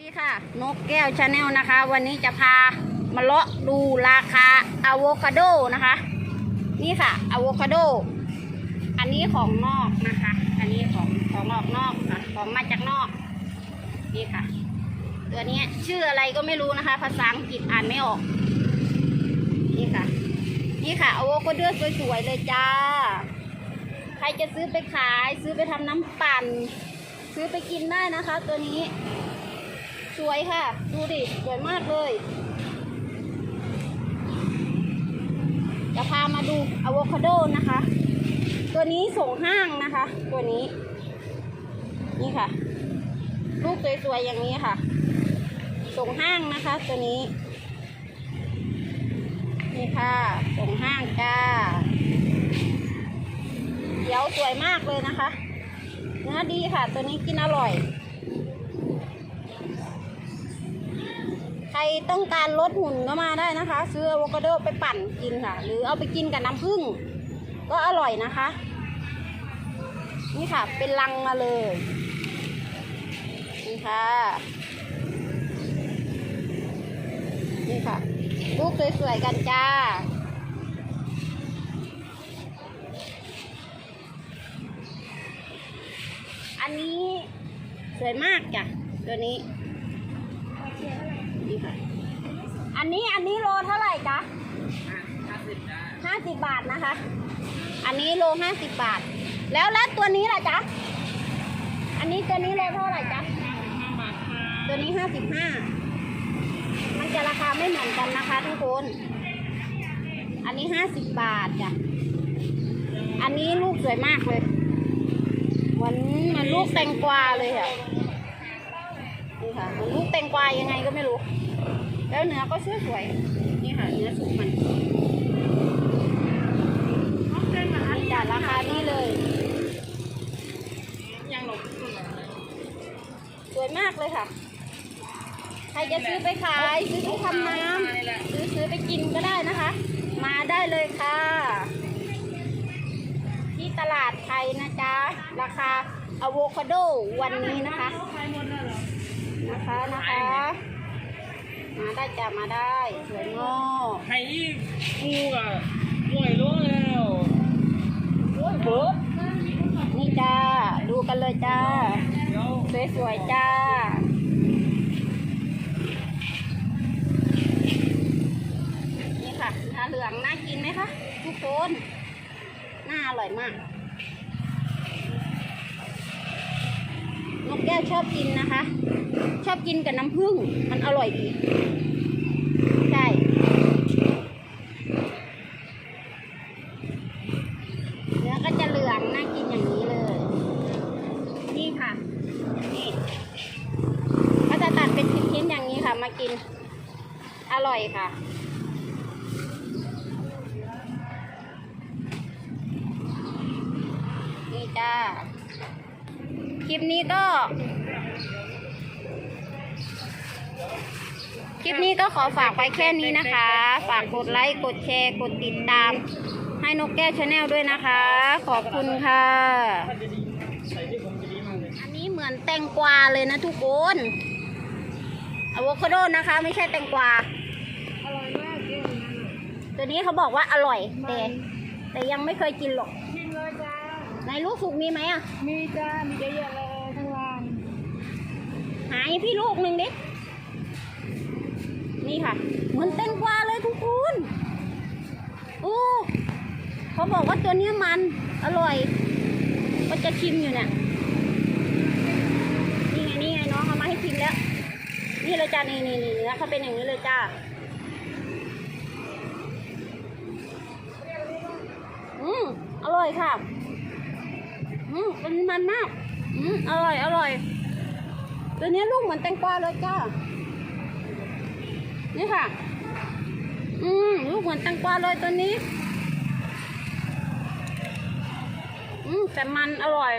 นี่ค่ะ นกแก้วชาแนลนะคะ วันนี้จะพามาเลาะดูราคาอะโวคาโดนะคะ นี่ค่ะอะโวคาโด อันนี้ของนอกนะคะ อันนี้ของของออกนอกค่ะของมาจากนอก นี่ค่ะ ตัวนี้ชื่ออะไรก็ไม่รู้นะคะ ภาษาอังกฤษอ่านไม่ออก นี่ค่ะ นี่ค่ะอะโวคาโดสวยๆเลยจ้า ใครจะซื้อไปขาย ซื้อไปทำน้ำปั่น ซื้อไปกินได้นะคะ ตัวนี้ สวยค่ะ ดูดิ สวยมากเลย จะพามาดูอะโวคาโดนะคะ ตัวนี้ส่งห้างนะคะ ตัวนี้ นี่ค่ะ ลูกสวยๆอย่างนี้ค่ะ ส่งห้างนะคะ ตัวนี้ นี่ค่ะ ส่งห้างจ้าเดี๋ยวสวยมากเลยนะคะ เนื้อดีค่ะ ตัวนี้กินอร่อย ใค รต้องการลดหุ่นก็มาได้นะคะ ซื้ออะโวคาโดไปปั่นกินค่ะ หรือเอาไปกินกับน้ำผึ้งก็อร่อยนะคะ นี่ค่ะ เป็นลังมาเลย นี่ค่ะนี่ค่ะลูกสวยๆกันจ้าอันนี้สวยมากจ้ะตัวนี้ นี่ค่ะอันนี้อันนี้โลเท่าไหร่จ๊ะห้าสิบบาทนะคะ อันนี้โลห้าสิบบาท แล้วแล้วตัวนี้ล่ะจ๊ะ อันนี้ตัวนี้โลเท่าไหร่จ๊ะตัวนี้ห้าสิบห้ามันจะราคาไม่เหมือนกันนะคะทุกคน อันนี้ห้าสิบบาทจ้ะ อันนี้ลูกสวยมากเลยเหมือนเหมือนลูกแตงกวาเลยค่ะนี่ค่ะเหมือนลูกแตงกวายังไงก็ไม่รู้ แล้วเนื้อก็สวยสวยนี่ค่ะเนื้อสุกมันนี่จ้ะราคานี้เลยยังหลบสวยมากเลยค่ะ ใครจะซื้อไปขาย ซื้อไปทำน้ำซื้อซื้อไปกินก็ได้นะคะ มาได้เลยค่ะ ที่ตลาดไทยนะจ๊ะ ราคาอะโวคาโดวันนี้นะคะ นะคะนะคะ มาได้จ้ะมาได้ สวยงอไข่กูอะรวยรู้แล้วโอ้ยเบิร์ดนี่จ้า ดูกันเลยจ้า เดี๋ยวสวยๆจ้า นี่ค่ะหน้าเหลืองน่ากินไหมคะทุกคน น่าอร่อยมาก นกแก้วชอบกินนะคะ ชอบกินกับน้ำผึ้งมันอร่อยดีใช่เนื้อก็จะเหลืองน่ากินอย่างนี้เลย นี่ค่ะนี่ก็จะตัดเป็นชิ้นๆอย่างนี้ค่ะ มากิน อร่อยค่ะนี่จ้า ลิปนี้ก็ คลิปนี้ก็ขอฝากไว้แค่นี้นะคะ ฝากกดไลค์ กดแชร์ กดติดตาม ให้นกแก้วชาแนลด้วยนะคะ ขอบคุณค่ะใส่ที่ผมจะดีมากเลยอันนี้เหมือนแตงกวาเลยนะทุกคนอะโวคาโดนะคะ ไม่ใช่แตงกวาอร่อยมากเก่งนะตัวนี้เขาบอกว่าอร่อย แต่แต่ยังไม่เคยกินหรอกชิมเลยจ้าในลูกสุกมีไหมอะ มีจ้า มีเยอะๆเลยข้างล่างหายพี่ลูกหนึ่งดิ นี่ค่ะ เหมือนแตงกวาเลยทุกคนโอ้เขาบอกว่าตัวเนี้ยมันอร่อย ก็จะชิมอยู่เนี่ย นี่ไงนี่ไงน้องเอามาให้ชิมแล้ว นี่เลยจ้า นี่นี่นี่เนื้อเขาเป็นอย่างนี้เลยจ้าอืมอร่อยค่ะ อืมเป็นมันมาก อืมอร่อย อร่อย ตัวนี้ลูกเหมือนแตงกวาเลยจ้า นี่ค่ะ อืมลูกเหมือนแตงกวาเลยตัวนี้ อืมแต่มันอร่อย